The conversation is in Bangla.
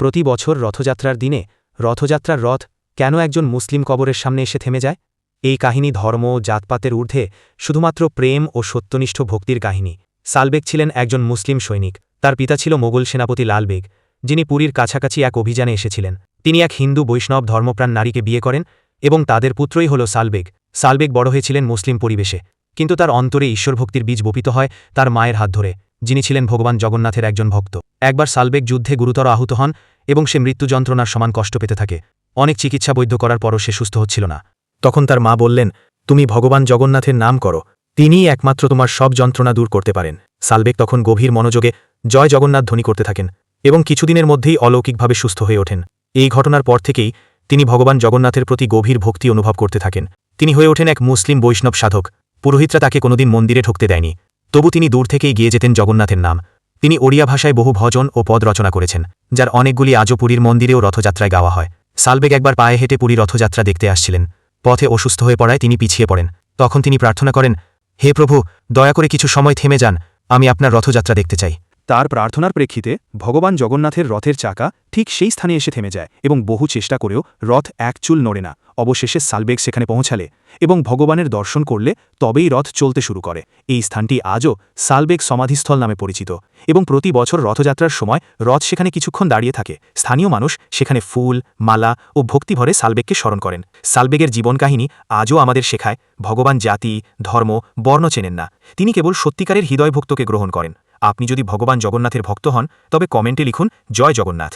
প্রতি বছর রথযাত্রার দিনে রথযাত্রার রথ কেন একজন মুসলিম কবরের সামনে এসে থেমে যায়? এই কাহিনী ধর্ম ও জাতপাতের ঊর্ধ্বে শুধুমাত্র প্রেম ও সত্যনিষ্ঠ ভক্তির কাহিনী। সালবেগ ছিলেন একজন মুসলিম সৈনিক। তার পিতা ছিল মোগল সেনাপতি লালবেগ, যিনি পুরীর কাছাকাছি এক অভিযানে এসেছিলেন। তিনি এক হিন্দু বৈষ্ণব ধর্মপ্রাণ নারীকে বিয়ে করেন এবং তাদের পুত্রই হল সালবেগ। সালবেগ বড় হয়েছিলেন মুসলিম পরিবেশে। কিন্তু তার অন্তরে ঈশ্বরভক্তির বীজ বপিত হয় তার মায়ের হাত ধরে, যিনি ছিলেন ভগবান জগন্নাথের একজন ভক্ত। একবার সালবেগ যুদ্ধে গুরুতর আহত হন এবং সে মৃত্যু যন্ত্রণার সমান কষ্ট পেতে থাকে। অনেক চিকিৎসা বৈধ করার পরও সে সুস্থ হচ্ছিল না। তখন তার মা বললেন, তুমি ভগবান জগন্নাথের নাম করো। তিনিই একমাত্র তোমার সব যন্ত্রণা দূর করতে পারেন। সালবেগ তখন গভীর মনোযোগে, জয় জগন্নাথ ধ্বনি করতে থাকেন এবং কিছুদিনের মধ্যেই অলৌকিকভাবে সুস্থ হয়ে ওঠেন। এই ঘটনার পর থেকেই তিনি ভগবান জগন্নাথের প্রতি গভীর ভক্তি অনুভব করতে থাকেন। তিনি হয়ে ওঠেন এক মুসলিম বৈষ্ণব সাধক। পুরোহিতরা তাকে কোনোদিন মন্দিরে ঢুকতে দেয়নি। তবু তিনি দূর থেকেই গিয়ে যেতেন জগন্নাথের নাম। তিনি ওড়িয়া ভাষায় বহু ভজন ও পদ রচনা করেছেন, যার অনেকগুলি আজও পুরীর মন্দিরেও রথযাত্রায় গাওয়া হয়। সালবেগ একবার পায়ে হেঁটে পুরী রথযাত্রা দেখতে আসছিলেন। পথে অসুস্থ হয়ে পড়ায় তিনি পিছিয়ে পড়েন। তখন তিনি প্রার্থনা করেন, হে প্রভু, দয়া করে কিছু সময় থেমে যান, আমি আপনার রথযাত্রা দেখতে চাই। তার প্রার্থনার প্রেক্ষিতে ভগবান জগন্নাথের রথের চাকা ঠিক সেই স্থানে এসে থেমে যায় এবং বহু চেষ্টা করেও রথ এক চুল নড়ে না। অবশেষে সালবেগ সেখানে পৌঁছালে এবং ভগবানের দর্শন করলে তবেই রথ চলতে শুরু করে। এই স্থানটি আজও সালবেগ সমাধিস্থল নামে পরিচিত এবং প্রতি বছর রথযাত্রার সময় রথ সেখানে কিছুক্ষণ দাঁড়িয়ে থাকে। স্থানীয় মানুষ সেখানে ফুল, মালা ও ভক্তিভরে সালবেগকে স্মরণ করেন। সালবেগের জীবন কাহিনী আজও আমাদের শেখায়, ভগবান জাতি, ধর্ম, বর্ণ চেনেন না। তিনি কেবল সত্যিকারের হৃদয়ভক্তকে গ্রহণ করেন। আপনি যদি ভগবান জগন্নাথের ভক্ত হন, তবে কমেন্টে লিখুন, জয় জগন্নাথ।